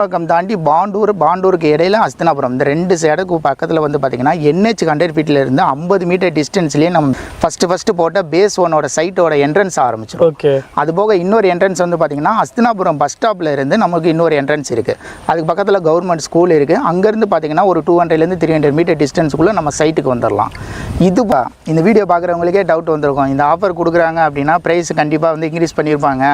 பக்கம் தாண்டி பாண்டூர் பாண்டூருக்கு இடையில அஸ்தினாபுரம். இந்த ரெண்டு சைடுக்கு பக்கத்தில் வந்து பார்த்தீங்கன்னா என்ஹெச் ஹண்ட்ரட் ஃபீட்டில் இருந்து ஐம்பது மீட்டர் டிஸ்டன்ஸ்லேயே நம்ம ஃபஸ்ட்டு ஃபஸ்ட்டு போட்ட பேஸ் ஒனோட சைட்டோட என்ட்ரன்ஸ் ஆரம்பிச்சிடும் ஓகே அது போக இன்னொரு என்ட்ரன்ஸ் வந்து பார்த்தீங்கன்னா அஸ்தினாபுரம் பஸ் ஸ்டாப்பில் இருந்து நமக்கு இன்னொரு என்ட்ரன்ஸ் இருக்குது அதுக்கு பக்கத்தில் கவர்மெண்ட் ஸ்கூல் இருக்குது அங்கேருந்து பார்த்தீங்கன்னா ஒரு டூ ஹண்ட்ரட்லேருந்து த்ரீ ஹண்ட்ரட் மீட்டர் டிஸ்டன்ஸுக்குள்ளே நம்ம சைட்டுக்கு வந்துடலாம் இது பா இந்த வீடியோ பார்க்குறவங்களுக்கே டவுட் வந்திருக்கும். இந்த ஆஃபர் கொடுக்குறாங்க அப்படின்னா ப்ரைஸ் கண்டிப்பாக வந்து இன்க்ரீஸ் பண்ணியிருப்பாங்க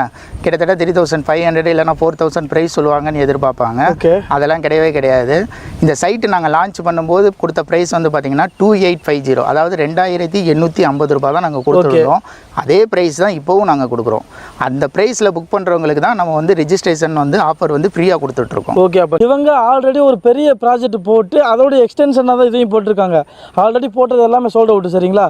கிட்டத்தட்ட த்ரீ தௌசண்ட் ஃபைவ் ஹண்ட்ரட் இல்லைனா ஃபோர் தௌசண்ட் ப்ரைஸ் சொல்லுவாங்கன்னு எதிர்பார்ப்பாங்க அதெல்லாம் கிடையவே கிடையாது. இந்த சைட்டு நாங்கள் லான்ச் பண்ணும்போது கொடுத்த ப்ரைஸ் வந்து பார்த்தீங்கன்னா டூ எயிட் ஃபைவ் ஜீரோ அதாவது ரெண்டாயிரத்தி எண்ணூற்றி ஐம்பது ரூபாய் தான் நாங்கள் கொடுத்துருந்தோம். அதே ப்ரைஸ் தான் இப்போவும் நாங்கள் கொடுக்குறோம். அந்த ப்ரைஸில் புக் பண்ணுறவங்களுக்கு தான் நம்ம வந்து ரெஜிஸ்ட்ரேஷன் வந்து ஆஃபர் வந்து ஃப்ரீயாக கொடுத்துட்ருக்கோம். ஓகே அப்போ இவங்க ஆல்ரெடி ஒரு பெரிய ப்ராஜெக்ட் போட்டு அதோட எக்ஸ்டென்ஷனாக தான் இதையும் போட்டிருக்காங்க. ஆல்ரெடி போட்டது எல்லாமே சோல்ட் அவுட் சரிங்களா?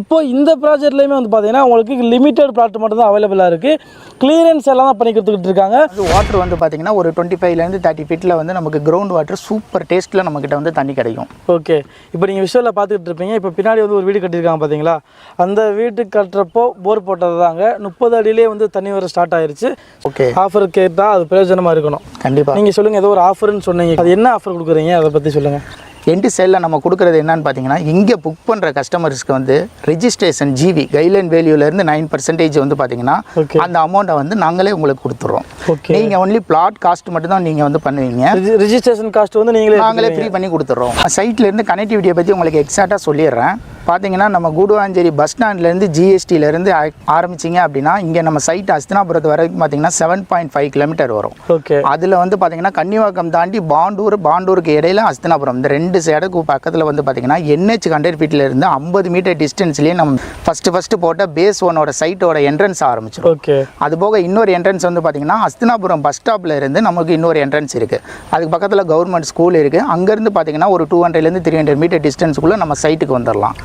இப்போ இந்த ப்ராஜெக்ட்லேயுமே வந்து பார்த்தீங்கன்னா உங்களுக்கு லிமிட்டட் ப்ளாட் மட்டும் தான் அவைலபிளாக இருக்குது கிளியரன்ஸ் எல்லாம் தான் பண்ணி கொடுத்துக்கிட்டு இருக்காங்க. வாட்டர் வந்து பார்த்தீங்கன்னா ஒரு டுவெண்ட்டி ஃபைவ்லேருந்து தேர்ட்டி ஃபீட்டில் வந்து நமக்கு கிரவுண்ட் வாட்டர் சூப்பர் டேஸ்ட்டில் நம்மக்கிட்ட வந்து தண்ணி கிடைக்கும். ஓகே இப்போ நீங்கள் விஷுவலில் பார்த்துக்கிட்டு இருப்பீங்க. இப்போ பின்னாடி வந்து ஒரு வீடு கட்டியிருக்காங்க பார்த்தீங்களா அந்த வீடு கட்டுறப்போ போர் போட்டது தாங்க முப்பது அடியிலே வந்து தண்ணி வர ஸ்டார்ட் ஆயிருச்சு. ஓகே ஆஃபர் கேட்டால் அது பிரயோஜனமாக இருக்கணும். கண்டிப்பாக நீங்கள் சொல்லுங்கள் ஏதோ ஒரு ஆஃபர்னு சொன்னீங்க. அது என்ன ஆஃபர் கொடுக்குறீங்க? அதை பற்றி சொல்லுங்கள் என்டி சைடில் நம்ம கொடுக்குறது என்னன்னு பார்த்தீங்கன்னா இங்கே புக் பண்ணுற கஸ்டமர்ஸ்க்கு வந்து ரெஜிஸ்ட்ரேஷன் ஜிவி கைட்லைன் வேல்யூலேருந்து நைன் பர்சன்டேஜ் வந்து பார்த்தீங்கன்னா அந்த அமௌண்ட்டை வந்து நாங்களே உங்களுக்கு கொடுத்துட்றோம் ஓகே நீங்கள் ஒன்லி பிளாட் காஸ்ட் மட்டும் தான் நீங்கள் வந்து பண்ணுவீங்க. ரிஜிஸ்ட்ரேஷன் காஸ்ட் வந்து நீங்களே நாங்களே ஃப்ரீ பண்ணி கொடுத்துட்றோம் சைட்ல இருந்து கனெக்டிவிட்டியை பற்றி உங்களுக்கு எக்ஸாக்டாக சொல்லிடுறேன். பார்த்தீங்கன்னா நம்ம கூடுவாஞ்சேரி பஸ் ஸ்டாண்ட்லேருந்து ஜிஎஸ்டிலேருந்து ஆரம்பிச்சிங்க அப்படின்னா இங்கே நம்ம சைட் அஸ்தினாபுரத்து வரைக்கும் பார்த்தீங்கன்னா செவன் பாயிண்ட் ஃபைவ் கிலோமீட்டர் வரும். ஓகே. அதில் வந்து பார்த்தீங்கன்னா கன்னிவாக்கம் தாண்டி பாண்டூர் பாண்டூருக்கு இடையில அஸ்தினாபுரம். இந்த ரெண்டு சைடுக்கு பக்கத்தில் வந்து பார்த்தீங்கன்னா என்ஹெச் ஹண்ட்ரட் ஃபீட்டில் இருந்து ஐம்பது மீட்டர் டிஸ்டன்ஸ்லேயே நம்ம ஃபஸ்ட்டு ஃபஸ்ட்டு போட்ட பேஸ் ஒனோட சைட்டோட என்ட்ரன்ஸ் ஆரம்பிச்சிடும் ஓகே. அது போக இன்னொரு என்ட்ரன்ஸ் வந்து பார்த்தீங்கன்னா அஸ்தினாபுரம் பஸ் ஸ்டாப்பில் இருந்து நமக்கு இன்னொரு என்ட்ரன்ஸ் இருக்குது அதுக்கு பக்கத்தில் கவர்மெண்ட் ஸ்கூல் இருக்குது அங்கேருந்து பார்த்தீங்கன்னா ஒரு டூ ஹண்ட்ரட்லேருந்து த்ரீ ஹண்ட்ரட் மீட்டர் டிஸ்டன்ஸுக்குள்ளே நம்ம சைட்டுக்கு வந்துடலாம்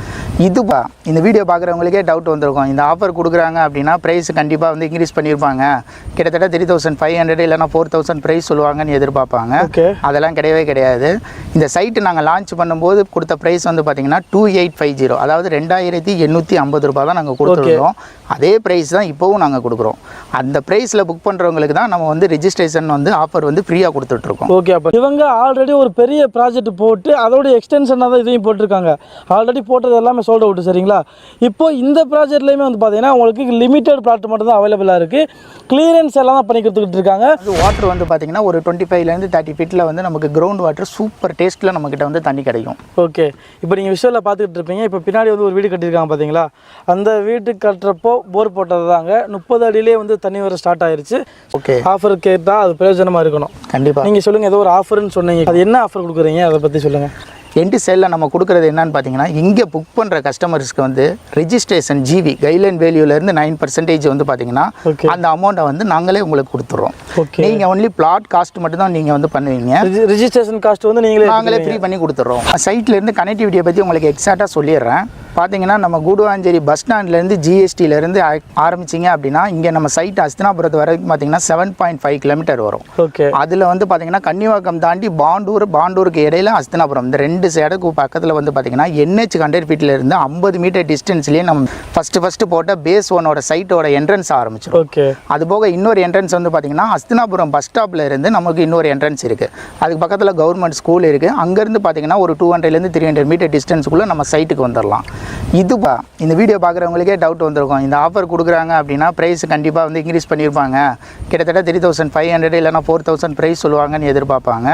இதுப்பா இந்த வீடியோ பார்க்குறவங்களுக்கே டவுட் வந்திருக்கும். இந்த ஆஃபர் கொடுக்குறாங்க அப்படின்னா ப்ரைஸ் கண்டிப்பாக வந்து இன்க்ரீஸ் பண்ணியிருப்பாங்க. கிட்டத்தட்ட த்ரீ தௌசண்ட் ஃபைவ் ஹண்ட்ரட் இல்லைனா ஃபோர் தௌசண்ட் ப்ரைஸ் சொல்லுவாங்கன்னு எதிர்பார்ப்பாங்க. அதெல்லாம் கிடையவே கிடையாது. இந்த சைட்டு நாங்கள் லான்ச் பண்ணும்போது கொடுத்த ப்ரைஸ் வந்து பார்த்தீங்கன்னா டூ எயிட் ஃபைவ் ஜீரோ அதாவது ரெண்டாயிரத்தி எண்ணூற்றி ஐம்பது ரூபாய் தான் நாங்கள் கொடுத்துருந்தோம். அதே ப்ரைஸ் தான் இப்போவும் நாங்கள் கொடுக்குறோம். அந்த ப்ரைஸில் புக் பண்ணுறவங்களுக்கு தான் நம்ம வந்து ரெஜிஸ்ட்ரேஷன் வந்து ஆஃபர் வந்து ஃப்ரீயாக கொடுத்துட்ருக்கோம் ஓகே அப்போ இவங்க ஆல்ரெடி ஒரு பெரிய ப்ராஜெக்ட் போட்டு அதோட எக்ஸ்டென்ஷனாக தான் இதையும் போட்டிருக்காங்க. ஆல்ரெடி போட்டது எல்லாமே சோல்ட் அவுட் சரிங்களா? இப்போ இந்த ப்ராஜெக்ட்லேயுமே வந்து பார்த்தீங்கன்னா உங்களுக்கு லிமிட்டட் ப்ளாட் மட்டும் தான் அவைலபிளாக இருக்குது கிளியரன்ஸ் எல்லாம் தான் பண்ணி கொடுத்துக்கிட்டு இருக்காங்க. வாட்டர் வந்து பார்த்தீங்கன்னா ஒரு டுவெண்ட்டி ஃபைவ்லேருந்து தேர்ட்டி ஃபீட்டில் வந்து நமக்கு கிரவுண்ட் வாட்டர் சூப்பர் டேஸ்ட்டில் நம்மக்கிட்ட வந்து தண்ணி கிடைக்கும். ஓகே இப்போ நீங்கள் விஷுவலில் பார்த்துக்கிட்டு இருப்பீங்க. இப்போ பின்னாடி வந்து ஒரு வீடு கட்டியிருக்காங்க பார்த்தீங்களா அந்த வீடு கட்டுறப்போ போர் போட்டது தாங்க. முப்பது அடியிலே வந்து தண்ணி வர ஸ்டார்ட் ஆயிருச்சு. ஓகே. ஆஃபர் கேட்டால் அது பிரயோஜனமாக இருக்கணும். கண்டிப்பாக நீங்கள் சொல்லுங்கள் ஏதோ ஒரு ஆஃபர்னு சொன்னீங்க. அது என்ன ஆஃபர் கொடுக்குறீங்க? அதை பற்றி சொல்லுங்கள் என்டி சைடில் நம்ம கொடுக்குறது என்னன்னு பார்த்தீங்கன்னா இங்கே புக் பண்ணுற கஸ்டமர்ஸ்க்கு வந்து ரெஜிஸ்ட்ரேஷன் ஜிவி கைட்லைன் வேல்யூலேருந்து நைன் பர்சன்டேஜ் வந்து பார்த்தீங்கன்னா அந்த அமௌண்ட்டை வந்து நாங்களே உங்களுக்கு கொடுத்துட்றோம் ஓகே நீங்கள் ஒன்லி பிளாட் காஸ்ட் மட்டும் தான் நீங்கள் வந்து பண்ணுவீங்க. ரிஜிஸ்ட்ரேஷன் காஸ்ட் வந்து நீங்களே நாங்களே ஃப்ரீ பண்ணி கொடுத்துட்றோம் சைட்ல இருந்து கனெக்டிவிட்டியை பற்றி உங்களுக்கு எக்ஸாக்டாக சொல்லிடுறேன். பார்த்தீங்கன்னா நம்ம கூடுவாஞ்சேரி பஸ் ஸ்டாண்ட்லேருந்து ஜிஎஸ்டிலேருந்து ஆரம்பிச்சிங்க அப்படின்னா இங்கே நம்ம சைட் அஸ்தினாபுரத்து வரைக்கும் பார்த்தீங்கன்னா செவன் பாயிண்ட் ஃபைவ் கிலோமீட்டர் வரும். ஓகே அதில் வந்து பார்த்தீங்கன்னா கன்னிவாக்கம் தாண்டி பாண்டூர் பாண்டூருக்கு இடையில அஸ்தினாபுரம். இந்த ரெண்டு சைடுக்கு பக்கத்தில் வந்து பார்த்தீங்கன்னா என்ஹெச் ஹண்ட்ரட் ஃபீட்டில் இருந்து ஐம்பது மீட்டர் டிஸ்டன்ஸ்லேயே நம்ம ஃபஸ்ட்டு ஃபஸ்ட்டு போட்ட பேஸ் ஒனோட சைட்டோட என்ட்ரன்ஸ் ஆரம்பிச்சிடும் ஓகே அது போக இன்னொரு என்ட்ரன்ஸ் வந்து பார்த்தீங்கன்னா அஸ்தினாபுரம் பஸ் ஸ்டாப்பில் இருந்து நமக்கு இன்னொரு என்ட்ரன்ஸ் இருக்குது அதுக்கு பக்கத்தில் கவர்மெண்ட் ஸ்கூல் இருக்குது அங்கேருந்து பார்த்தீங்கன்னா ஒரு டூ ஹண்ட்ரட்லேருந்து த்ரீ ஹண்ட்ரட் மீட்டர் டிஸ்டன்ஸுக்குள்ளே நம்ம சைட்டுக்கு வந்துடலாம் இதுப்பா இந்த வீடியோ பார்க்குறவங்களுக்கே டவுட் வந்திருக்கும். இந்த ஆஃபர் கொடுக்குறாங்க அப்படின்னா ப்ரைஸ் கண்டிப்பாக வந்து இன்க்ரீஸ் பண்ணியிருப்பாங்க. கிட்டத்தட்ட த்ரீ தௌசண்ட் ஃபைவ் ஹண்ட்ரட் இல்லைனா ஃபோர் தௌசண்ட் ப்ரைஸ் சொல்லுவாங்கன்னு எதிர்பார்ப்பாங்க.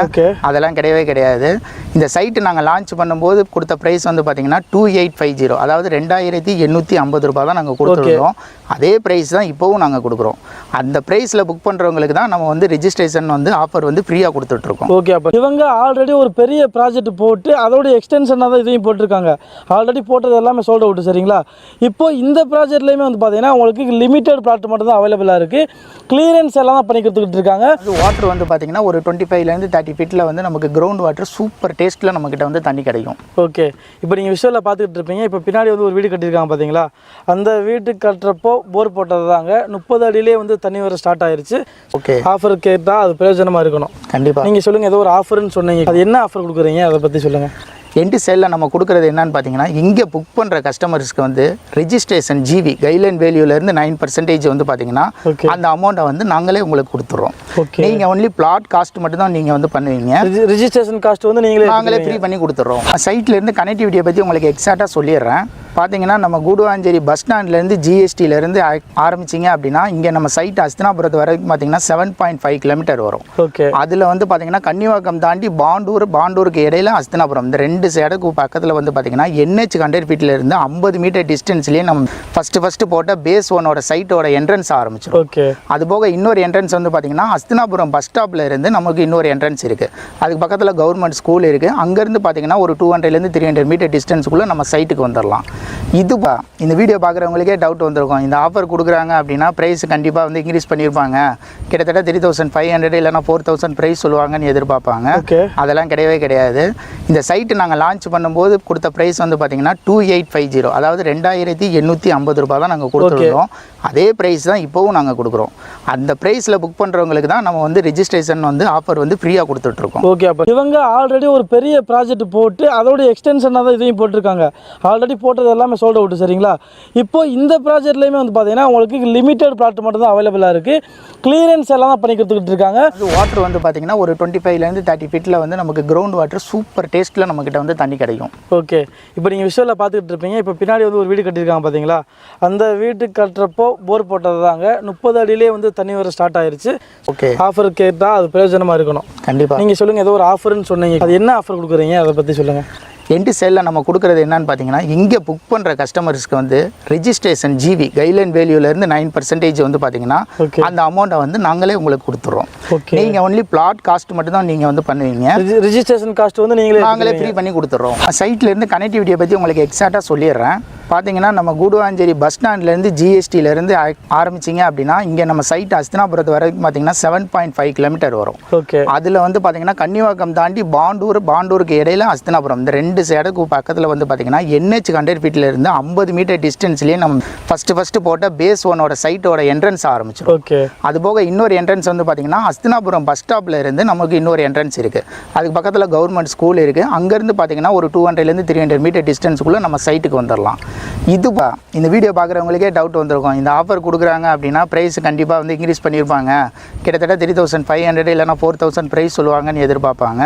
அதெல்லாம் கிடையவே கிடையாது. இந்த சைட்டு நாங்கள் லான்ச் பண்ணும்போது கொடுத்த ப்ரைஸ் வந்து பார்த்தீங்கன்னா டூ எயிட் ஃபைவ் ஜீரோ அதாவது ரெண்டாயிரத்தி எண்ணூற்றி ஐம்பது ரூபாய் தான் நாங்கள் கொடுத்துருந்தோம். அதே ப்ரைஸ் தான் இப்போவும் நாங்கள் கொடுக்குறோம். அந்த ப்ரைஸில் புக் பண்ணுறவங்களுக்கு தான் நம்ம வந்து ரெஜிஸ்ட்ரேஷன் வந்து ஆஃபர் வந்து ஃப்ரீயாக கொடுத்துட்ருக்கோம். ஓகே அப்போ இவங்க ஆல்ரெடி ஒரு பெரிய ப்ராஜெக்ட் போட்டு அதோட எக்ஸ்டென்ஷனாக தான் இதையும் போட்டிருக்காங்க. ஆல்ரெடி போட்டது எல்லாமே சோல்ட் அவுட் சரிங்களா? இப்போ இந்த ப்ராஜெக்ட்லேயுமே வந்து பார்த்தீங்கன்னா உங்களுக்கு லிமிட்டட் ப்ளாட் மட்டும் தான் அவைலபிளாக இருக்குது கிளியரன்ஸ் எல்லாம் தான் பண்ணி கொடுத்துக்கிட்டு இருக்காங்க வாட்டர் வந்து பார்த்தீங்கன்னா ஒரு டுவெண்ட்டி ஃபைவ்லேருந்து தேர்ட்டி ஃபீட்டில் வந்து நமக்கு கிரவுண்ட் வாட்டர் சூப்பர் டேஸ்ட்டில் நம்மக்கிட்ட வந்து தண்ணி கிடைக்கும். ஓகே இப்போ நீங்கள் விஷுவலில் பார்த்துக்கிட்டு இருப்பீங்க. இப்போ பின்னாடி வந்து ஒரு வீடு கட்டியிருக்காங்க பார்த்தீங்களா அந்த வீடு கட்டுறப்போ போர் போட்டது தாங்க. முப்பது அடியிலே வந்து தண்ணி வர ஸ்டார்ட் ஆயிருச்சு. ஓகே ஆஃபர் கேட்டால் அது பிரயோஜனமாக இருக்கணும். கண்டிப்பாக நீங்கள் சொல்லுங்கள் ஏதோ ஒரு ஆஃபர்னு சொன்னீங்க. அது என்ன ஆஃபர் கொடுக்குறீங்க? அதை பற்றி சொல்லுங்கள் என்டு சேலில் நம்ம கொடுக்குறது என்னன்னு பார்த்தீங்கன்னா இங்கே புக் பண்ணுற கஸ்டமர்ஸ்க்கு வந்து ரெஜிஸ்ட்ரேஷன் ஜிவி கைட்லைன் வேல்யூலேருந்து நைன் பர்சன்டேஜ் வந்து பார்த்தீங்கன்னா. அந்த அமௌண்ட்டை வந்து நாங்களே உங்களுக்கு கொடுத்துட்றோம் ஓகே நீங்கள் ஒன்லி பிளாட் காஸ்ட் மட்டும் தான் நீங்கள் வந்து பண்ணுவீங்க. ரிஜிஸ்ட்ரேஷன் காஸ்ட் வந்து நீங்களே நாங்களே ஃப்ரீ பண்ணி கொடுத்துட்றோம் சைட்ல இருந்து கனெக்டிவிட்டியை பற்றி உங்களுக்கு எக்ஸாக்டாக சொல்லிடுறேன். பார்த்தீங்கன்னா நம்ம கூடுவாஞ்சேரி பஸ் ஸ்டாண்ட்லேருந்து ஜிஎஸ்டிலேருந்து ஆரம்பிச்சிங்க அப்படின்னா இங்கே நம்ம சைட் அஸ்தினாபுரத்து வரைக்கும் பார்த்தீங்கன்னா செவன் பாயிண்ட் ஃபைவ் கிலோமீட்டர் வரும். ஓகே. அதில் வந்து பார்த்தீங்கன்னா கன்னிவாக்கம் தாண்டி பாண்டூர் பாண்டூருக்கு இடையில அஸ்தினாபுரம். இந்த ரெண்டு சைடுக்கு பக்கத்தில் வந்து பார்த்தீங்கன்னா என்ஹெச் ஹண்ட்ரட் ஃபீட்ல இருந்து ஐம்பது மீட்டர் டிஸ்டன்ஸ்லேயே நம்ம ஃபஸ்ட்டு ஃபஸ்ட்டு போட்ட பேஸ் ஒனோட சைட்டோட என்ட்ரன்ஸ் ஆரம்பிச்சிடும் ஓகே. அது போக இன்னொரு என்ட்ரன்ஸ் வந்து பார்த்தீங்கன்னா அஸ்தினாபுரம் பஸ் ஸ்டாப்ல இருந்து நமக்கு இன்னொரு என்ட்ரன்ஸ் இருக்குது அதுக்கு பக்கத்தில் கவர்மெண்ட் ஸ்கூல் இருக்குது அங்கேருந்து பார்த்தீங்கன்னா ஒரு டூ ஹண்ட்ரட்லேருந்து த்ரீ ஹண்ட்ரட் மீட்டர் டிஸ்டன்ஸுக்குள்ளே நம்ம சைட்டுக்கு வந்துடலாம் இதுப்பா இந்த வீடியோ பார்க்குறவங்களுக்கே டவுட் வந்திருக்கும். இந்த ஆஃபர் கொடுக்குறாங்க அப்படின்னா ப்ரைஸ் கண்டிப்பாக வந்து இன்க்ரீஸ் பண்ணியிருப்பாங்க. கிட்டத்தட்ட த்ரீ தௌசண்ட் ஃபைவ் ஹண்ட்ரட் இல்லைனா ஃபோர் தௌசண்ட் ப்ரைஸ் சொல்லுவாங்கன்னு எதிர்பார்ப்பாங்க. அதெல்லாம் கிடையவே கிடையாது. இந்த சைட்டு நாங்கள் லான்ச் பண்ணும்போது கொடுத்த ப்ரைஸ் வந்து பார்த்தீங்கன்னா டூ எயிட் ஃபைவ் ஜீரோ அதாவது ரெண்டாயிரத்தி எண்ணூற்றி ஐம்பது ரூபாய் தான் நாங்கள் கொடுத்துருக்கோம் அதே ப்ரைஸ் தான் இப்போவும் நாங்கள் கொடுக்குறோம். அந்த ப்ரைஸில் புக் பண்ணுறவங்களுக்கு தான் நம்ம வந்து ரெஜிஸ்ட்ரேஷன் வந்து ஆஃபர் வந்து ஃப்ரீயாக கொடுத்துட்ருக்கோம். ஓகே அப்போ இவங்க ஆல்ரெடி ஒரு பெரிய ப்ராஜெக்ட் போட்டு அதோட எக்ஸ்டென்ஷனாக தான் இதையும் போட்டிருக்காங்க. ஆல்ரெடி போட்டது எல்லாமே சோல்ட் அவுட் சரிங்களா? இப்போ இந்த ப்ராஜெக்ட்லேயுமே வந்து பார்த்தீங்கன்னா உங்களுக்கு லிமிட்டட் பிளாட் மட்டும் தான் அவைலபிளாக இருக்குது கிளியரன்ஸ் எல்லாம் தான் பண்ணி கொடுத்துக்கிட்டு இருக்காங்க வாட்டர் வந்து பார்த்தீங்கன்னா ஒரு டுவெண்ட்டி ஃபைவ்லேருந்து தேர்ட்டி ஃபீட்டில் வந்து நமக்கு கிரவுண்ட் வாட்டர் சூப்பர் டேஸ்ட்டில் நம்மக்கிட்ட வந்து தண்ணி கிடைக்கும். ஓகே. இப்போ நீங்கள் விஷுவலில் பார்த்துக்கிட்டு இருப்பீங்க. இப்போ பின்னாடி வந்து ஒரு வீடு கட்டியிருக்காங்க பார்த்தீங்களா அந்த வீடு கட்டுறப்போ போர் போட்டது தாங்க முப்பது அடியிலே வந்து தண்ணி வர ஸ்டார்ட் ஆயிருச்சு. ஓகே. ஆஃபர் கேட்டால் அது பிரயோஜனமாக இருக்கணும். கண்டிப்பாக நீங்கள் சொல்லுங்கள் ஏதோ ஒரு ஆஃபர்னு சொன்னீங்க. அது என்ன ஆஃபர் கொடுக்குறீங்க? அதை பற்றி சொல்லுங்கள் என்டு சேலில் நம்ம கொடுக்குறது என்னன்னு பார்த்தீங்கன்னா இங்கே புக் பண்ணுற கஸ்டமர்ஸ்க்கு வந்து ரெஜிஸ்ட்ரேஷன் ஜிவி கைட்லைன் வேல்யூலேருந்து நைன் பர்சன்டேஜ் வந்து பார்த்தீங்கன்னா அந்த அமௌண்ட்டை வந்து நாங்களே உங்களுக்கு கொடுத்துட்றோம் ஓகே நீங்கள் ஒன்லி பிளாட் காஸ்ட் மட்டும் தான் நீங்கள் வந்து பண்ணுவீங்க. ரிஜிஸ்ட்ரேஷன் காஸ்ட் வந்து நீங்களே நாங்களே ஃப்ரீ பண்ணி கொடுத்துட்றோம் சைட்ல இருந்து கனெக்டிவிட்டியை பற்றி உங்களுக்கு எக்ஸாக்டாக சொல்லிடுறேன். பார்த்தீங்கன்னா நம்ம கூடுவாஞ்சேரி பஸ் ஸ்டாண்ட்லேருந்து ஜிஎஸ்டிலேருந்து ஆரம்பிச்சிங்க அப்படின்னா இங்கே நம்ம சைட் அஸ்தினாபுரத்து வரைக்கும் பார்த்தீங்கன்னா செவன் பாயிண்ட் ஃபைவ் கிலோமீட்டர் வரும். ஓகே அதில் வந்து பார்த்தீங்கன்னா கன்னிவாக்கம் தாண்டி பாண்டூர் பாண்டூருக்கு இடையில அஸ்தினாபுரம். இந்த ரெண்டு சைடுக்கு பக்கத்தில் வந்து பார்த்தீங்கன்னா என்ஹெச் ஹண்ட்ரட் ஃபீட்ல இருந்து ஐம்பது மீட்டர் டிஸ்டன்ஸ்லேயே நம்ம ஃபஸ்ட்டு ஃபஸ்ட்டு போட்ட பேஸ் ஒனோட சைட்டோட என்ட்ரன்ஸ் ஆரம்பிச்சிடும் ஓகே அது போக இன்னொரு என்ட்ரன்ஸ் வந்து பார்த்தீங்கன்னா அஸ்தினாபுரம் பஸ் ஸ்டாப்ல இருந்து நமக்கு இன்னொரு என்ட்ரன்ஸ் இருக்குது அதுக்கு பக்கத்தில் கவர்மெண்ட் ஸ்கூல் இருக்குது அங்கேருந்து பார்த்தீங்கன்னா ஒரு டூ ஹண்ட்ரட்லேருந்து த்ரீ ஹண்ட்ரட் மீட்டர் டிஸ்டன்ஸுக்குள்ளே நம்ம சைட்டுக்கு வந்துடலாம் இதுப்பா இந்த வீடியோ பார்க்குறவங்களுக்கே டவுட் வந்திருக்கும். இந்த ஆஃபர் கொடுக்குறாங்க அப்படின்னா ப்ரைஸ் கண்டிப்பாக வந்து இன்க்ரீஸ் பண்ணியிருப்பாங்க. கிட்டத்தட்ட த்ரீ தௌசண்ட் ஃபைவ் ஹண்ட்ரட் இல்லைனா ஃபோர் தௌசண்ட் ப்ரைஸ் சொல்லுவாங்கன்னு எதிர்பார்ப்பாங்க.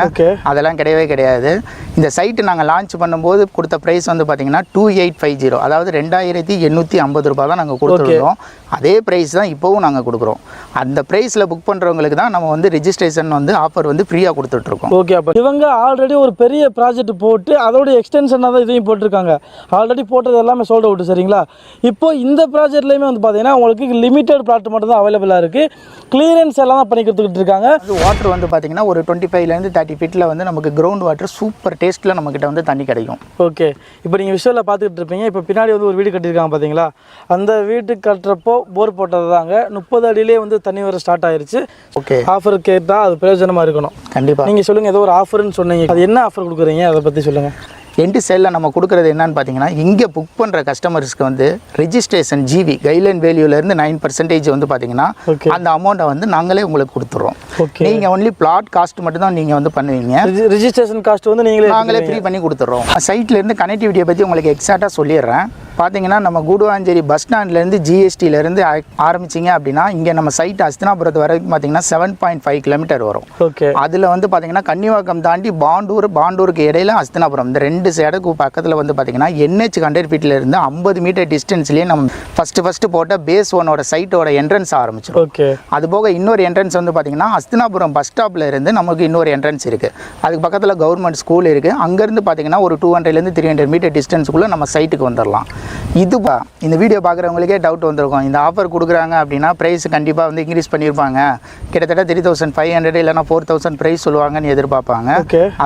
அதெல்லாம் கிடையவே கிடையாது. இந்த சைட்டு நாங்கள் லான்ச் பண்ணும்போது கொடுத்த ப்ரைஸ் வந்து பார்த்தீங்கன்னா டூ எயிட் ஃபைவ் ஜீரோ அதாவது ரெண்டாயிரத்தி எண்ணூற்றி ஐம்பது ரூபாய் தான் நாங்கள் கொடுத்துருக்கோம் அதே ப்ரைஸ் தான் இப்போவும் நாங்கள் கொடுக்குறோம். அந்த ப்ரைஸில் புக் பண்ணுறவங்களுக்கு தான் நம்ம வந்து ரெஜிஸ்ட்ரேஷன் வந்து ஆஃபர் வந்து ஃப்ரீயாக கொடுத்துட்ருக்கோம் ஓகே அப்போ இவங்க ஆல்ரெடி ஒரு பெரிய ப்ராஜெக்ட் போட்டு அதோட எக்ஸ்டென்ஷனாக தான் இதையும் போட்டிருக்காங்க. ஆல்ரெடி போட்டது எல்லாமே சோல்ட் அவுட் சரிங்களா? இப்போ இந்த ப்ராஜெக்ட்லேயுமே வந்து பார்த்தீங்கன்னா உங்களுக்கு லிமிட்டட் பிளாட் மட்டும் தான் அவைலபிளாக இருக்குது கிளியரன்ஸ் எல்லாம் தான் பண்ணி கொடுத்துக்கிட்டு இருக்காங்க. வாட்டர் வந்து பார்த்தீங்கன்னா ஒரு டுவெண்ட்டி ஃபைவ்லேருந்து தேர்ட்டி ஃபீட்டில் வந்து நமக்கு கிரவுண்ட் வாட்டர் சூப்பர் டேஸ்ட்டில் நம்மக்கிட்ட வந்து தண்ணி கிடைக்கும். ஓகே இப்போ நீங்கள் விஷுவலில் பார்த்துக்கிட்டு இருப்பீங்க. இப்போ பின்னாடி வந்து ஒரு வீடு கட்டியிருக்காங்க பார்த்தீங்களா அந்த வீடு கட்டுறப்போ போர் போட்டது தாங்க. முப்பது அடியிலே வந்து தண்ணி வர ஸ்டார்ட் ஆயிருச்சு. ஓகே. ஆஃபர் கேட்டால் அது பிரயோஜனமாக இருக்கணும். கண்டிப்பாக நீங்கள் சொல்லுங்கள் ஏதோ ஒரு ஆஃபர்னு சொன்னீங்க. அது என்ன ஆஃபர் கொடுக்குறீங்க? அதை பற்றி சொல்லுங்கள் என்டு சேலில் நம்ம கொடுக்குறது என்னன்னு பார்த்தீங்கன்னா இங்கே புக் பண்ணுற கஸ்டமர்ஸ்க்கு வந்து ரெஜிஸ்ட்ரேஷன் ஜிவி கைட்லைன் வேல்யூலேருந்து நைன் பர்சன்டேஜ் வந்து பார்த்தீங்கன்னா அந்த அமௌண்ட்டை வந்து நாங்களே உங்களுக்கு கொடுத்துட்றோம் ஓகே நீங்கள் ஒன்லி பிளாட் காஸ்ட் மட்டும் தான் நீங்கள் வந்து பண்ணுவீங்க. ரிஜிஸ்ட்ரேஷன் காஸ்ட் வந்து நீங்களே நாங்களே ஃப்ரீ பண்ணி கொடுத்துட்றோம் சைட்ல இருந்து கனெக்டிவிட்டியை பற்றி உங்களுக்கு எக்ஸாக்டாக சொல்லிடுறேன். பார்த்தீங்கன்னா நம்ம கூடுவாஞ்சேரி பஸ் ஸ்டாண்ட்லேருந்து ஜிஎஸ்டிலேருந்து ஆரம்பிச்சிங்க அப்படின்னா இங்கே நம்ம சைட் அஸ்தினாபுரத்து வரைக்கும் பார்த்தீங்கன்னா செவன் பாயிண்ட் ஃபைவ் கிலோமீட்டர் வரும். ஓகே அதில் வந்து பார்த்தீங்கன்னா கன்னிவாக்கம் தாண்டி பாண்டூர் பாண்டூருக்கு இடையில அஸ்தினாபுரம். இந்த ரெண்டு சைடுக்கு பக்கத்தில் வந்து பார்த்தீங்கன்னா என்ஹெச் ஹண்ட்ரட் ஃபீட்ல இருந்து ஐம்பது மீட்டர் டிஸ்டன்ஸ்லேயே நம்ம ஃபஸ்ட்டு ஃபஸ்ட்டு போட்ட பேஸ் ஒனோட சைட்டோட என்ட்ரன்ஸ் ஆரம்பிச்சிடும் ஓகே அது போக இன்னொரு என்ட்ரன்ஸ் வந்து பார்த்தீங்கன்னா அஸ்தினாபுரம் பஸ் ஸ்டாப்ல இருந்து நமக்கு இன்னொரு என்ட்ரன்ஸ் இருக்குது அதுக்கு பக்கத்தில் கவர்மெண்ட் ஸ்கூல் இருக்குது அங்கேருந்து பார்த்தீங்கன்னா ஒரு டூ ஹண்ட்ரட்லேருந்து த்ரீ ஹண்ட்ரட் மீட்டர் டிஸ்டன்ஸுக்குள்ளே நம்ம சைட்டுக்கு வந்துடலாம் இதுப்பா இந்த வீடியோ பார்க்குறவங்களுக்கே டவுட் வந்திருக்கும். இந்த ஆஃபர் கொடுக்குறாங்க அப்படின்னா ப்ரைஸ் கண்டிப்பாக வந்து இன்க்ரீஸ் பண்ணியிருப்பாங்க. கிட்டத்தட்ட த்ரீ தௌசண்ட் ஃபைவ் ஹண்ட்ரட் இல்லைனா ஃபோர் தௌசண்ட் ப்ரைஸ் சொல்லுவாங்கன்னு எதிர்பார்ப்பாங்க.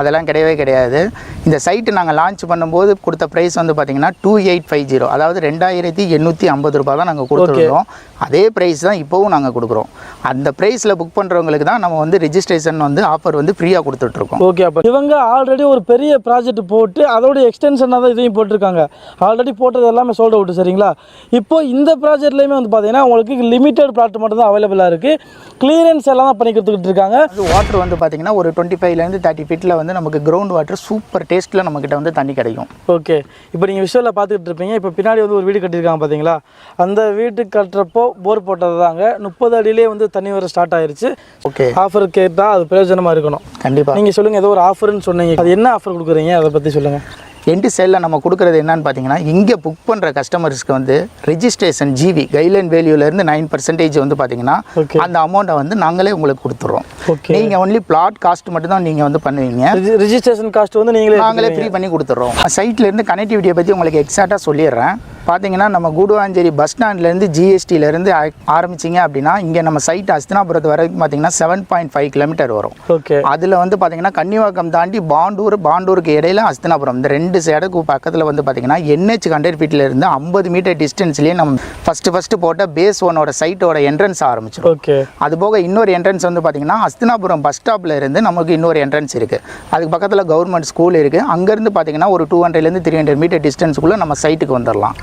அதெல்லாம் கிடையவே கிடையாது. இந்த சைட்டு நாங்கள் லான்ச் பண்ணும்போது கொடுத்த ப்ரைஸ் வந்து பார்த்தீங்கன்னா டூ எயிட் ஃபைவ் ஜீரோ அதாவது ரெண்டாயிரத்தி எண்ணூற்றி ஐம்பது ரூபாய் தான் நாங்கள் கொடுத்துருந்தோம். அதே ப்ரைஸ் தான் இப்போவும் நாங்கள் கொடுக்குறோம். அந்த ப்ரைஸில் புக் பண்ணுறவங்களுக்கு தான் நம்ம வந்து ரிஜிஸ்ட்ரேஷன் வந்து ஆஃபர் வந்து ஃப்ரீயாக கொடுத்துட்ருக்கோம். ஓகே அப்போ இவங்க ஆல்ரெடி ஒரு பெரிய ப்ராஜெக்ட் போட்டு அதோட எக்ஸ்டென்ஷனாக தான் இதையும் போட்டிருக்காங்க. ஆல்ரெடி போட்டது எல்லாமே சோல்ட் அவுட் சரிங்களா? இப்போ இந்த ப்ராஜெக்ட்லேயுமே வந்து பார்த்தீங்கன்னா உங்களுக்கு லிமிட்டட் ப்ளாட் மட்டும் தான் அவைலபிளாக இருக்குது கிளியரன்ஸ் எல்லாம் தான் பண்ணி கொடுத்துக்கிட்டு இருக்காங்க வாட்டர் வந்து பார்த்தீங்கன்னா ஒரு டுவெண்ட்டி ஃபைவ்லேருந்து தேர்ட்டி ஃபீட்டில் வந்து நமக்கு கிரவுண்ட் வாட்டர் சூப்பர் டேஸ்ட்டில் நம்மக்கிட்ட வந்து தண்ணி கிடைக்கும். ஓகே இப்போ நீங்கள் விஷுவலில் பார்த்துக்கிட்டு இருப்பீங்க. இப்போ பின்னாடி வந்து ஒரு வீடு கட்டியிருக்காங்க பார்த்தீங்களா அந்த வீடு கட்டுறப்போ போர் போட்டது தாங்க முப்பது அடியிலே வந்து தண்ணி வர ஸ்டார்ட் ஆயிருச்சு. ஓகே ஆஃபர் கேட்டால் அது பிரயோஜனமாக இருக்கணும். கண்டிப்பாக நீங்கள் சொல்லுங்கள் ஏதோ ஒரு ஆஃபர்னு சொன்னீங்க. அது என்ன ஆஃபர் கொடுக்குறீங்க? அதை பற்றி சொல்லுங்கள் என்டி சைடில் நம்ம கொடுக்குறது என்னன்னு பார்த்தீங்கன்னா இங்கே புக் பண்ணுற கஸ்டமர்ஸ்க்கு வந்து ரெஜிஸ்ட்ரேஷன் ஜிவி கைட்லைன் வேல்யூலேருந்து நைன் பர்சன்டேஜ் வந்து பார்த்தீங்கன்னா. அந்த அமௌண்ட்டை வந்து நாங்களே உங்களுக்கு கொடுத்துட்றோம் ஓகே நீங்கள் ஒன்லி பிளாட் காஸ்ட் மட்டும் தான் நீங்கள் வந்து பண்ணுவீங்க. ரிஜிஸ்ட்ரேஷன் காஸ்ட் வந்து நீங்களே நாங்களே ஃப்ரீ பண்ணி கொடுத்துட்றோம் சைட்லேருந்து கனெக்டிவிட்டியை பற்றி உங்களுக்கு எக்ஸாக்டாக சொல்லிடுறேன். பார்த்தீங்கன்னா நம்ம கூடுவாஞ்சேரி பஸ் ஸ்டாண்ட்லேருந்து ஜிஎஸ்டிலேருந்து ஆரம்பிச்சிங்க அப்படின்னா இங்கே நம்ம சைட் அஸ்தினாபுரத்து வரைக்கும் பார்த்தீங்கன்னா செவன் பாயிண்ட் ஃபைவ் கிலோமீட்டர் வரும். ஓகே அதில் வந்து பார்த்தீங்கன்னா கன்னிவாக்கம் தாண்டி பாண்டூர் பாண்டூருக்கு இடையில அஸ்தினாபுரம். இந்த ரெண்டு சைடுக்கு பக்கத்தில் வந்து பார்த்தீங்கன்னா என்ஹெச் ஹண்ட்ரட் ஃபீட்டில் இருந்து ஐம்பது மீட்டர் டிஸ்டன்ஸ்லேயே நம்ம ஃபஸ்ட்டு ஃபஸ்ட்டு போட்ட பேஸ் ஒனோட சைட்டோட என்ட்ரன்ஸ் ஆரம்பிச்சிடும் ஓகே அது போக இன்னொரு என்ட்ரன்ஸ் வந்து பார்த்தீங்கன்னா அஸ்தினாபுரம் பஸ் ஸ்டாப்பில் இருந்து நமக்கு இன்னொரு என்ட்ரன்ஸ் இருக்குது அதுக்கு பக்கத்தில் கவர்மெண்ட் ஸ்கூல் இருக்குது அங்கேருந்து பார்த்தீங்கன்னா ஒரு டூ ஹண்ட்ரட்லேருந்து த்ரீ ஹண்ட்ரட் மீட்டர் டிஸ்டன்ஸுக்குள்ளே நம்ம சைட்டுக்கு வந்துடலாம்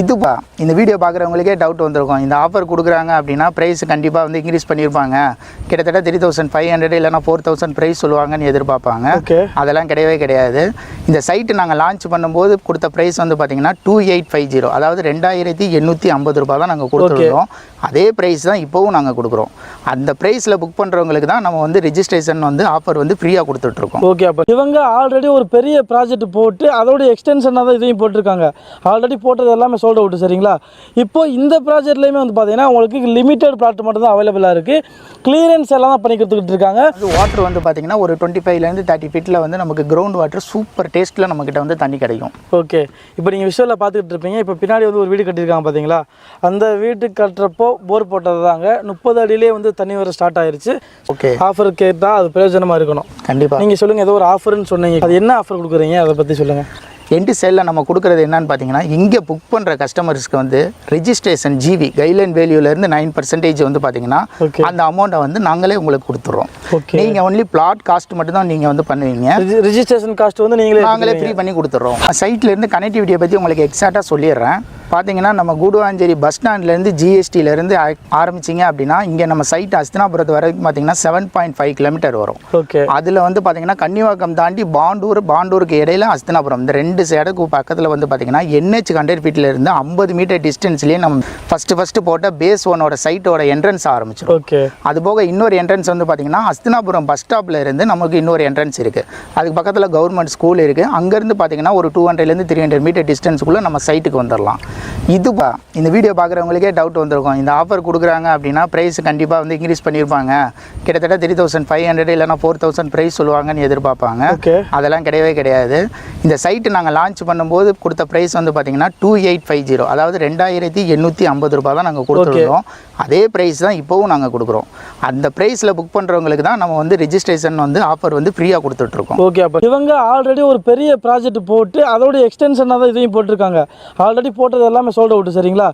இதுப்பா இந்த வீடியோ பார்க்குறவங்களுக்கே டவுட் வந்திருக்கும். இந்த ஆஃபர் கொடுக்குறாங்க அப்படின்னா ப்ரைஸ் கண்டிப்பாக வந்து இன்க்ரீஸ் பண்ணியிருப்பாங்க கிட்டத்தட்ட த்ரீ தௌசண்ட் ஃபைவ் ஹண்ட்ரட் இல்லைனா ஃபோர் தௌசண்ட் ப்ரைஸ் சொல்லுவாங்கன்னு எதிர்பார்ப்பாங்க. அதெல்லாம் கிடையவே கிடையாது. இந்த சைட்டு நாங்கள் லான்ச் பண்ணும்போது கொடுத்த ப்ரைஸ் வந்து பார்த்தீங்கன்னா டூ எயிட் ஃபைவ் ஜீரோ அதாவது ரெண்டாயிரத்தி எண்ணூற்றி ஐம்பது ரூபாய் தான் நாங்கள் கொடுத்துருந்தோம். அதே ப்ரைஸ் தான் இப்போவும் நாங்கள் கொடுக்குறோம். அந்த ப்ரைஸில் புக் பண்ணுறவங்களுக்கு தான் நம்ம வந்து ரிஜிஸ்ட்ரேஷன் வந்து ஆஃபர் வந்து ஃப்ரீயாக கொடுத்துட்ருக்கோம் ஓகே அப்போ இவங்க ஆல்ரெடி ஒரு பெரிய ப்ராஜெக்ட் போட்டு அதோட எக்ஸ்டென்ஷனாக தான் இதையும் போட்டிருக்காங்க. ஆல்ரெடி போட்டது எல்லாமே சோல்ட் அவுட் சரிங்களா? இப்போ இந்த ப்ராஜெக்ட்லேயுமே வந்து பார்த்தீங்கன்னா உங்களுக்கு லிமிட்டட் பிளாட் மட்டும் தான் அவைலபிளாக இருக்குது கிளியரன்ஸ் எல்லாம் தான் பண்ணி கொடுத்துக்கிட்டு இருக்காங்க வாட்டர் வந்து பார்த்தீங்கன்னா ஒரு டுவெண்ட்டி ஃபைவ்லேருந்து தேர்ட்டி ஃபீட்டில் வந்து நமக்கு கிரவுண்ட் வாட்டர் சூப்பர் டேஸ்ட்டில் நம்மக்கிட்ட வந்து தண்ணி கிடைக்கும். ஓகே. இப்போ நீங்கள் விஷுவலில் பார்த்துக்கிட்டு இருப்பீங்க. இப்போ பின்னாடி வந்து ஒரு வீடு கட்டியிருக்காங்க பார்த்தீங்களா அந்த வீடு கட்டுறப்போ போர் போட்டது தாங்க. முப்பது அடியிலே வந்து தண்ணி வர ஸ்டார்ட் ஆயிருச்சு. ஓகே. ஆஃபர் கேட்டால் அது பிரயோஜனமாக இருக்கணும். கண்டிப்பாக நீங்கள் சொல்லுங்கள் ஏதோ ஒரு ஆஃபர்னு சொன்னீங்க. அது என்ன ஆஃபர் கொடுக்குறீங்க? அதை பற்றி சொல்லுங்கள் என்டி சைடில் நம்ம கொடுக்குறது என்னன்னு பார்த்தீங்கன்னா இங்கே புக் பண்ணுற கஸ்டமர்ஸ்க்கு வந்து ரெஜிஸ்ட்ரேஷன் ஜிவி கைட்லைன் வேல்யூலேருந்து நைன் பர்சன்டேஜ் வந்து பார்த்தீங்கன்னா. அந்த அமௌண்ட்டை வந்து நாங்களே உங்களுக்கு கொடுத்துட்றோம் ஓகே நீங்கள் ஒன்லி பிளாட் காஸ்ட் மட்டும் தான் நீங்கள் வந்து பண்ணுவீங்க. ரிஜிஸ்ட்ரேஷன் காஸ்ட் வந்து நீங்களே நாங்களே ஃப்ரீ பண்ணி கொடுத்துட்றோம் சைட்லேருந்து கனெக்டிவிட்டியை பற்றி உங்களுக்கு எக்ஸாக்டாக சொல்லிடுறேன். பார்த்தீங்கன்னா நம்ம கூடுவாஞ்சேரி பஸ் ஸ்டாண்ட்லேருந்து ஜிஎஸ்டிலேருந்து ஆரம்பிச்சிங்க அப்படின்னா இங்கே நம்ம சைட் அஸ்தினாபுரத்து வரைக்கும் பார்த்தீங்கன்னா செவன் பாயிண்ட் ஃபைவ் கிலோமீட்டர் வரும். ஓகே. அதில் வந்து பார்த்தீங்கன்னா கன்னிவாக்கம் தாண்டி பாண்டூர் பாண்டூருக்கு இடையில அஸ்தினாபுரம். இந்த ரெண்டு சைடுக்கு பக்கத்தில் வந்து பார்த்தீங்கன்னா என்ஹெச் ஹண்ட்ரட் ஃபீட்டில் இருந்து ஐம்பது மீட்டர் டிஸ்டன்ஸ்லேயே நம்ம ஃபஸ்ட்டு ஃபஸ்ட்டு போட்ட பேஸ் ஒனோட சைட்டோட என்ட்ரன்ஸ் ஆரம்பிச்சிடும் ஓகே. அது போக இன்னொரு என்ட்ரன்ஸ் வந்து பார்த்தீங்கன்னா அஸ்தினாபுரம் பஸ் ஸ்டாப்பில் இருந்து நமக்கு இன்னொரு என்ட்ரன்ஸ் இருக்குது அதுக்கு பக்கத்தில் கவர்மெண்ட் ஸ்கூல் இருக்குது அங்கேருந்து பார்த்தீங்கன்னா ஒரு டூ ஹண்ட்ரட்லேருந்து த்ரீ ஹண்ட்ரட் மீட்டர் டிஸ்டன்ஸுக்குள்ளே நம்ம சைட்டுக்கு வந்துடலாம் இதுப்பா இந்த வீடியோ பார்க்குறவங்களுக்கே டவுட் வந்திருக்கும். இந்த ஆஃபர் கொடுக்குறாங்க அப்படின்னா ப்ரைஸ் கண்டிப்பாக வந்து இன்க்ரீஸ் பண்ணியிருப்பாங்க. கிட்டத்தட்ட த்ரீ தௌசண்ட் ஃபைவ் ஹண்ட்ரட் இல்லைனா ஃபோர் தௌசண்ட் ப்ரைஸ் சொல்லுவாங்கன்னு எதிர்பார்ப்பாங்க. அதெல்லாம் கிடையவே கிடையாது. இந்த சைட்டு நாங்கள் லான்ச் பண்ணும்போது கொடுத்த ப்ரைஸ் வந்து பார்த்தீங்கன்னா டூ எயிட் ஃபைவ் ஜீரோ அதாவது ரெண்டாயிரத்தி எண்ணூற்றி ஐம்பது ரூபாய் தான் நாங்கள் கொடுத்துருந்தோம். அதே ப்ரைஸ் தான் இப்போவும் நாங்கள் கொடுக்குறோம். அந்த ப்ரைஸில் புக் பண்ணுறவங்களுக்கு தான் நம்ம வந்து ரிஜிஸ்ட்ரேஷன் வந்து ஆஃபர் வந்து ஃப்ரீயாக கொடுத்துட்ருக்கோம். ஓகே அப்போ இவங்க ஆல்ரெடி ஒரு பெரிய ப்ராஜெக்ட் போட்டு அதோட எக்ஸ்டென்ஷனாக தான் இதையும் போட்டிருக்காங்க. ஆல்ரெடி போட்டது எல்லாமே சோல்ட் அவுட் சரிங்களா?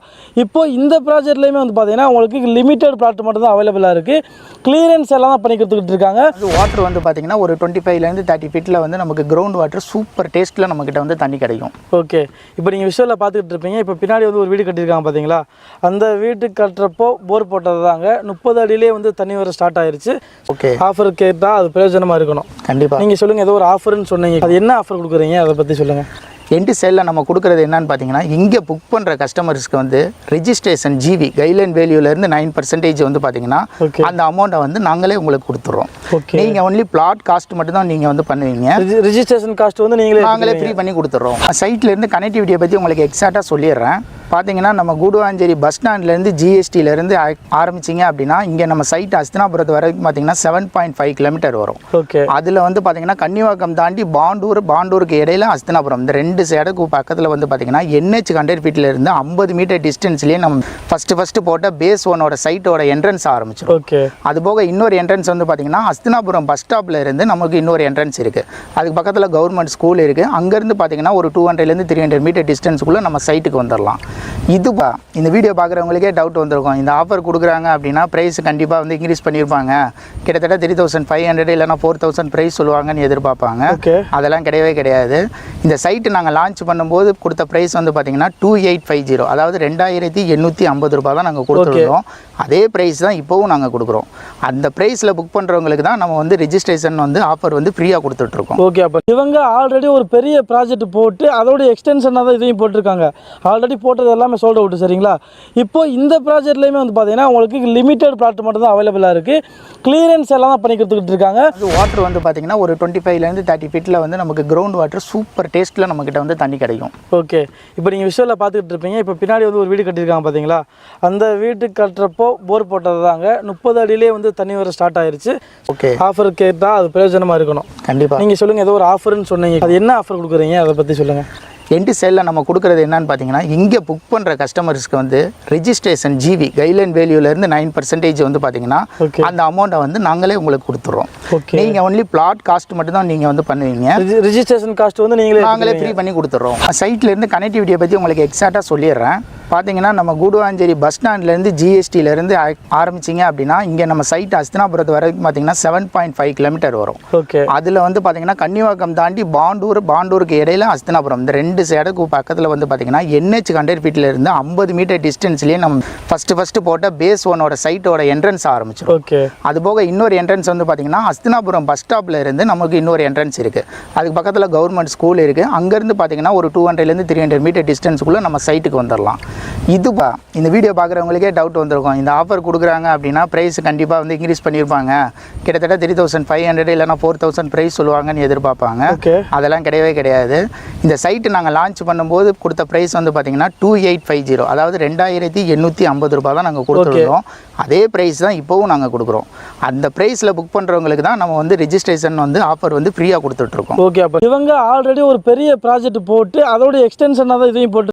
இப்போ இந்த ப்ராஜெக்ட்லேயுமே வந்து பார்த்தீங்கன்னா உங்களுக்கு லிமிட்டட் பிளாட் மட்டும் தான் அவைலபிளாக இருக்குது கிளியரன்ஸ் எல்லாம் தான் பண்ணி கொடுத்துக்கிட்டு இருக்காங்க வாட்டர் வந்து பார்த்தீங்கன்னா ஒரு டுவெண்ட்டி ஃபைவ்லேருந்து தேர்ட்டி ஃபீட்டில் வந்து நமக்கு கிரவுண்ட் வாட்டர் சூப்பர் டேஸ்ட்டில் நம்மக்கிட்ட வந்து தண்ணி கிடைக்கும். ஓகே இப்போ நீங்கள் விஷுவலில் பார்த்துக்கிட்டு இருப்பீங்க. இப்போ பின்னாடி வந்து ஒரு வீடு கட்டியிருக்காங்க பார்த்தீங்களா அந்த வீடு கட்டுறப்போ போர் போட்டது தாங்க முப்பது அடியிலே வந்து தண்ணி வர ஸ்டார்ட் ஆயிருச்சு. ஓகே ஆஃபர் கேட்டால் அது பிரயோஜனமாக இருக்கணும். கண்டிப்பாக நீங்கள் சொல்லுங்கள் ஏதோ ஒரு ஆஃபர்னு சொன்னீங்க. அது என்ன ஆஃபர் கொடுக்குறீங்க? அதை பற்றி சொல்லுங்கள் என்டி சைடில் நம்ம கொடுக்குறது என்னன்னு பார்த்தீங்கன்னா இங்கே புக் பண்ணுற கஸ்டமர்ஸ்க்கு வந்து ரெஜிஸ்ட்ரேஷன் ஜிவி கைட்லைன் வேல்யூலேருந்து நைன் பர்சன்டேஜ் வந்து பார்த்தீங்கன்னா அந்த அமௌண்ட்டை வந்து நாங்களே உங்களுக்கு கொடுத்துட்றோம் ஓகே நீங்கள் ஒன்லி பிளாட் காஸ்ட் மட்டும் தான் நீங்கள் வந்து பண்ணுவீங்க. ரிஜிஸ்ட்ரேஷன் காஸ்ட் வந்து நீங்களே நாங்களே ஃப்ரீ பண்ணி கொடுத்துட்றோம் சைட்லேருந்து கனெக்டிவிட்டியை பற்றி உங்களுக்கு எக்ஸாக்டாக சொல்லிடுறேன். பார்த்தீங்கன்னா நம்ம கூடுவாஞ்சேரி பஸ் ஸ்டாண்ட்லேருந்து ஜிஎஸ்டிலேருந்து ஆரம்பிச்சிங்க அப்படின்னா இங்கே நம்ம சைட் அஸ்தினாபுரத்து வரைக்கும் பார்த்தீங்கன்னா செவன் பாயிண்ட் ஃபைவ் கிலோமீட்டர் வரும். ஓகே அதில் வந்து பார்த்தீங்கன்னா கன்னிவாக்கம் தாண்டி பாண்டூர் பாண்டூருக்கு இடையில அஸ்தினாபுரம். இந்த ரெண்டு ரெண்டு சைடுக்கு பக்கத்தில் வந்து பார்த்தீங்கன்னா என்ஹெச் ஹண்ட்ரட் இருந்து ஐம்பது மீட்டர் டிஸ்டன்ஸ்லேயே நம்ம ஃபஸ்ட்டு ஃபஸ்ட்டு போட்ட பேஸ் ஒனோட சைட்டோட என்ட்ரன்ஸ் ஆரம்பிச்சிடும். ஓகே அது போக இன்னொரு என்ட்ரன்ஸ் வந்து பார்த்தீங்கன்னா அஸ்தினாபுரம் பஸ் ஸ்டாப்பில் இருந்து நமக்கு இன்னொரு என்ட்ரன்ஸ் இருக்குது அதுக்கு பக்கத்தில் கவர்மெண்ட் ஸ்கூல் இருக்குது அங்கேருந்து பார்த்தீங்கன்னா ஒரு டூ ஹண்ட்ரட்லேருந்து த்ரீ ஹண்ட்ரட் மீட்டர் டிஸ்டன்ஸுக்குள்ளே நம்ம சைட்டுக்கு வந்துடலாம் இதுப்பா இந்த வீடியோ பார்க்குறவங்களுக்கே டவுட் வந்திருக்கும். இந்த ஆஃபர் கொடுக்குறாங்க அப்படின்னா ப்ரைஸ் கண்டிப்பாக வந்து இன்க்ரீஸ் பண்ணியிருப்பாங்க கிட்டத்தட்ட த்ரீ தௌசண்ட் ஃபைவ் ஹண்ட்ரட் இல்லைனா ஃபோர் தௌசண்ட் ப்ரைஸ் சொல்லுவாங்கன்னு எதிர்பார்ப்பாங்க. அதெல்லாம் கிடையவே கிடையாது. இந்த சைட்டு நாங்கள் லான்ச் பண்ணும்போது கொடுத்த ப்ரைஸ் வந்து பார்த்தீங்கன்னா டூ எயிட் ஃபைவ் ஜீரோ அதாவது ரெண்டாயிரத்தி எண்ணூற்றி ஐம்பது ரூபாய் தான் நாங்கள் கொடுத்துருந்தோம். அதே ப்ரைஸ் தான் இப்போவும் நாங்கள் கொடுக்குறோம். அந்த ப்ரைஸில் புக் பண்ணுறவங்களுக்கு தான் நம்ம வந்து ரிஜிஸ்ட்ரேஷன் வந்து ஆஃபர் வந்து ஃப்ரீயாக கொடுத்துட்ருக்கோம் ஓகே அப்போ இவங்க ஆல்ரெடி ஒரு பெரிய ப்ராஜெக்ட் போட்டு அதோட எக்ஸ்டென்ஷனாக தான் இதையும் போட்டிருக்காங்க. ஆல்ரெடி போட்டது எல்லாமே சோல்ட் அவுட் சரிங்களா? இப்போ இந்த ப்ராஜெக்ட்லேயுமே வந்து பார்த்தீங்கன்னா உங்களுக்கு லிமிட்டட் ப்ளாட் மட்டும் தான் அவைலபிளாக இருக்குது கிளியரன்ஸ் எல்லாம் தான் பண்ணி கொடுத்துக்கிட்டு இருக்காங்க வாட்டர் வந்து பார்த்தீங்கன்னா ஒரு டுவெண்ட்டி ஃபைவ்லேருந்து தேர்ட்டி ஃபீட்டில் வந்து நமக்கு கிரவுண்ட் வாட்டர் சூப்பர் டேஸ்ட்டில் நம்மக்கிட்ட வந்து தண்ணி கிடைக்கும். ஓகே. இப்போ நீங்கள் விஷுவலில் பார்த்துக்கிட்டு இருப்பீங்க. இப்போ பின்னாடி வந்து ஒரு வீடு கட்டியிருக்காங்க பார்த்தீங்களா அந்த வீடு கட்டுறப்போ போர் போட்டது தாங்க. முப்பது அடியிலே வந்து தண்ணி வர ஸ்டார்ட் ஆயிருச்சு. ஓகே. ஆஃபர் கேட்டால் அது பிரயோஜனமாக இருக்கணும். கண்டிப்பாக நீங்கள் சொல்லுங்கள் ஏதோ ஒரு ஆஃபர்னு சொன்னீங்க. அது என்ன ஆஃபர் கொடுக்குறீங்க? அதை பற்றி சொல்லுங்கள் என்டி சைடில் நம்ம கொடுக்குறது என்னன்னு பார்த்தீங்கன்னா இங்கே புக் பண்ணுற கஸ்டமர்ஸ்க்கு வந்து ரெஜிஸ்ட்ரேஷன் ஜிவி கைட்லைன் வேல்யூலேருந்து நைன் பர்சன்டேஜ் வந்து பார்த்தீங்கன்னா. அந்த அமௌண்ட்டை வந்து நாங்களே உங்களுக்கு கொடுத்துட்றோம் ஓகே நீங்கள் ஒன்லி பிளாட் காஸ்ட் மட்டும் தான் நீங்கள் வந்து பண்ணுவீங்க. ரிஜிஸ்ட்ரேஷன் காஸ்ட் வந்து நீங்களே நாங்களே ஃப்ரீ பண்ணி கொடுத்துட்றோம் சைட்ல இருந்து கனெக்டிவிட்டியை பற்றி உங்களுக்கு எக்ஸாக்டாக சொல்லிடுறேன். பார்த்தீங்கன்னா நம்ம கூடுவாஞ்சேரி பஸ் ஸ்டாண்ட்லேருந்து ஜிஎஸ்டியிலேருந்து ஆரம்பிச்சிங்க அப்படின்னா இங்கே நம்ம சைட் அஸ்தினாபுரத்து வரைக்கும் பார்த்தீங்கன்னா செவன் பாயிண்ட் ஃபைவ் கிலோமீட்டர் வரும். ஓகே. அதில் வந்து பார்த்தீங்கன்னா கன்னிவாக்கம் தாண்டி பாண்டூர் பாண்டூருக்கு இடையில அஸ்தினாபுரம். இந்த ரெண்டு சைடுக்கு பக்கத்தில் வந்து பார்த்தீங்கன்னா என்ஹெச் ஹண்ட்ரட் ஃபீட்டில் இருந்து ஐம்பது மீட்டர் டிஸ்டன்ஸ்லேயே நம்ம ஃபஸ்ட்டு ஃபஸ்ட்டு போட்ட பேஸ் ஒனோட சைட்டோட என்ட்ரன்ஸ் ஆரம்பிச்சிடும் ஓகே. அது போக இன்னொரு என்ட்ரன்ஸ் வந்து பார்த்தீங்கன்னா அஸ்தினாபுரம் பஸ் ஸ்டாப்பில் இருந்து நமக்கு இன்னொரு என்ட்ரன்ஸ் இருக்குது அதுக்கு பக்கத்தில் கவர்மெண்ட் ஸ்கூல் இருக்குது அங்கேருந்து பார்த்தீங்கன்னா ஒரு டூ ஹண்ட்ரட்லேருந்து த்ரீ ஹண்ட்ரட் மீட்டர் டிஸ்டன்ஸுக்குள்ளே நம்ம சைட்டுக்கு வந்துடலாம் இதுப்பா இந்த வீடியோ பார்க்குறவங்களுக்கே டவுட் வந்திருக்கும். இந்த ஆஃபர் கொடுக்குறாங்க அப்படின்னா ப்ரைஸ் கண்டிப்பாக வந்து இன்க்ரீஸ் பண்ணியிருப்பாங்க. கிட்டத்தட்ட த்ரீ தௌசண்ட் ஃபைவ் ஹண்ட்ரட் இல்லைனா ஃபோர் தௌசண்ட் ப்ரைஸ் சொல்லுவாங்கன்னு எதிர்பார்ப்பாங்க. அதெல்லாம் கிடையவே கிடையாது. இந்த சைட்டு நாங்கள் லான்ச் பண்ணும்போது கொடுத்த ப்ரைஸ் வந்து பார்த்தீங்கன்னா டூ எயிட் ஃபைவ் ஜீரோ அதாவது ரெண்டாயிரத்தி எண்ணூற்றி ஐம்பது ரூபாய் தான் நாங்கள் கொடுத்துருந்தோம். அதே ப்ரைஸ் தான் இப்போவும் நாங்கள் கொடுக்குறோம். அந்த ப்ரைஸில் புக் பண்ணுறவங்களுக்கு தான் நம்ம வந்து ரிஜிஸ்ட்ரேஷன் வந்து ஆஃபர் வந்து ஃப்ரீயாக கொடுத்துட்ருக்கோம். ஓகே அப்போ இவங்க ஆல்ரெடி ஒரு பெரிய ப்ராஜெக்ட் போட்டு அதோட எக்ஸ்டென்ஷனாக தான் இதையும் போட்டு